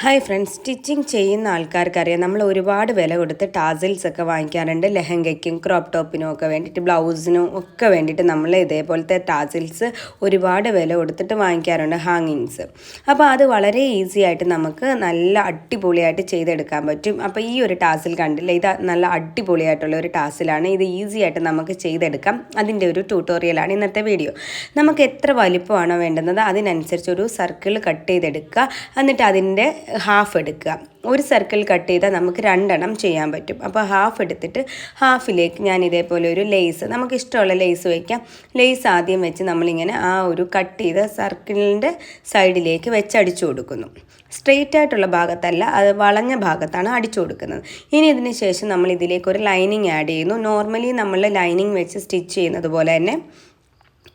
Hi friends stitching ചെയ്യുന്ന ആൾക്കാർക്കറിയാം. നമ്മൾ ഒരുപാട് വില കൊടുത്ത് ടാസിൽസ് ഒക്കെ വാങ്ങിക്കാറുണ്ട്. ലെഹങ്കയ്ക്കും ക്രോപ്പ് ടോപ്പിനും ഒക്കെ വേണ്ടിയിട്ട് ബ്ലൗസിനും ഒക്കെ വേണ്ടിയിട്ട് നമ്മൾ ഇതേപോലത്തെ ടാസിൽസ് ഒരുപാട് വില കൊടുത്തിട്ട് വാങ്ങിക്കാറുണ്ട് ഹാങ്ങിങ്സ്. അപ്പോൾ അത് വളരെ ഈസി ആയിട്ട് നമുക്ക് നല്ല അടിപൊളിയായിട്ട് ചെയ്തെടുക്കാൻ പറ്റും. അപ്പോൾ ഈ ഒരു ടാസിൽ കണ്ടില്ല ഇത് നല്ല അടിപൊളിയായിട്ടുള്ള ഒരു ടാസിലാണ്. ഇത് ഈസി ആയിട്ട് നമുക്ക് ചെയ്തെടുക്കാം. അതിന്റെ ഒരു ട്യൂട്ടോറിയലാണ് ഇന്നത്തെ വീഡിയോ നമുക്ക് എത്ര വലിപ്പമാണോ വേണ്ടുന്നത് അതിനനുസരിച്ച് ഒരു സർക്കിൾ കട്ട് ചെയ്തെടുക്കുക. എന്നിട്ട് അതിന്റെ ഹാഫ് എടുക്കുക. ഒരു സർക്കിൾ കട്ട് ചെയ്താൽ നമുക്ക് രണ്ടെണ്ണം ചെയ്യാൻ പറ്റും. അപ്പോൾ ഹാഫ് എടുത്തിട്ട് ഹാഫിലേക്ക് ഞാൻ ഇതേപോലെ ഒരു ലേസ് നമുക്ക് ഇഷ്ടമുള്ള ലേസ് വയ്ക്കാം ലേസ് ആദ്യം വെച്ച് നമ്മളിങ്ങനെ ആ ഒരു കട്ട് ചെയ്ത സർക്കിളിന്റെ സൈഡിലേക്ക് വെച്ച് വെച്ചടിച്ചു കൊടുക്കുന്നു. സ്ട്രെയിറ്റ് ആയിട്ടുള്ള ഭാഗത്തല്ല അത് വളഞ്ഞ ഭാഗത്താണ് അടിച്ചു കൊടുക്കുന്നത്. ഇനി ഇതിന് ശേഷം നമ്മൾ ഇതിലേക്ക് ഒരു ലൈനിങ് ആഡ് ചെയ്യുന്നു. നോർമലി നമ്മൾ ലൈനിങ് വെച്ച് സ്റ്റിച്ച് ചെയ്യുന്നത് പോലെ തന്നെ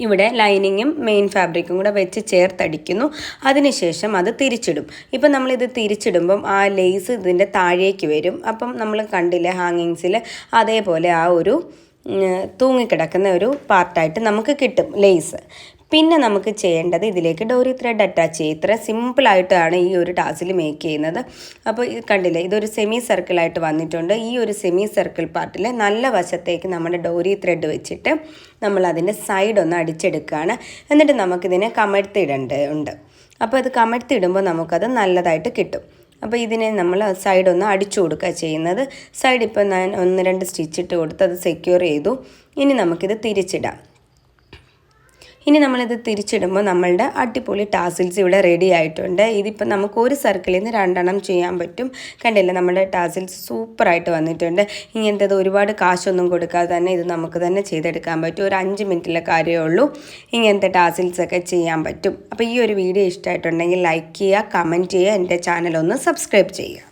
ഇവിടെ ലൈനിങ്ങും മെയിൻ ഫാബ്രിക്കും കൂടെ വെച്ച് ചേർത്തടിക്കുന്നു. അതിനുശേഷം അത് തിരിച്ചിടും. ഇപ്പം നമ്മളിത് തിരിച്ചിടുമ്പം ആ ലേസ് ഇതിന്റെ താഴേക്ക് വരും. അപ്പം നമ്മൾ കണ്ടില്ലേ ഹാങ്ങിങ്സിൽ അതേപോലെ ആ ഒരു തൂങ്ങിക്കിടക്കുന്ന ഒരു പാർട്ടായിട്ട് നമുക്ക് കിട്ടും ലേസ് പിന്നെ നമുക്ക് ചെയ്യേണ്ടത് ഇതിലേക്ക് ഡോറി ത്രെഡ് അറ്റാച്ച് ചെയ്യും. ഇത്ര സിമ്പിളായിട്ടാണ് ഈ ഒരു ടാസിൽ മേക്ക് ചെയ്യുന്നത്. അപ്പോൾ ഇത് കണ്ടില്ലേ ഇതൊരു സെമി സർക്കിളായിട്ട് വന്നിട്ടുണ്ട്. ഈ ഒരു സെമി സർക്കിൾ പാർട്ടിൽ നല്ല വശത്തേക്ക് നമ്മുടെ ഡോറി ത്രെഡ് വെച്ചിട്ട് നമ്മൾ അതിന്റെ സൈഡ് ഒന്ന് അടിച്ചെടുക്കുകയാണ് എന്നിട്ട് നമുക്കിതിനെ കമഴ്ത്തിയിടേണ്ടതുണ്ട് അപ്പോൾ അത് കമഴ്ത്തിയിടുമ്പോൾ നമുക്കത് നല്ലതായിട്ട് കിട്ടും. അപ്പോൾ ഇതിനെ നമ്മൾ സൈഡ് ഒന്ന് അടിച്ചു കൊടുക്കുക ചെയ്യുന്നത്. സൈഡ് ഇപ്പോൾ ഞാൻ ഒന്ന് രണ്ട് സ്റ്റിച്ചിട്ട് കൊടുത്ത് അത് സെക്യൂർ ചെയ്തു. ഇനി നമുക്കിത് തിരിച്ചിടാം. ഇനി നമ്മളിത് തിരിച്ചിടുമ്പോൾ നമ്മളുടെ അടിപൊളി ടാസിൽസ് ഇവിടെ റെഡി ആയിട്ടുണ്ട്. ഇതിപ്പോൾ നമുക്ക് ഒരു സർക്കിളിൽ നിന്ന് രണ്ടെണ്ണം ചെയ്യാൻ പറ്റും. കണ്ടില്ല നമ്മുടെ ടാസിൽസ് സൂപ്പറായിട്ട് വന്നിട്ടുണ്ട്. ഇങ്ങനത്തേത് ഒരുപാട് കാശൊന്നും കൊടുക്കാതെ തന്നെ ഇത് നമുക്ക് തന്നെ ചെയ്തെടുക്കാൻ പറ്റും. ഒരു അഞ്ച് മിനിറ്റിലെ കാര്യമേ ഉള്ളൂ. ഇങ്ങനത്തെ ടാസിൽസ് ഒക്കെ ചെയ്യാൻ പറ്റും. അപ്പോൾ ഈ ഒരു വീഡിയോ ഇഷ്ടമായിട്ടുണ്ടെങ്കിൽ ലൈക്ക് ചെയ്യുക കമന്റ് ചെയ്യുക എന്റെ ചാനലൊന്ന് സബ്സ്ക്രൈബ് ചെയ്യുക.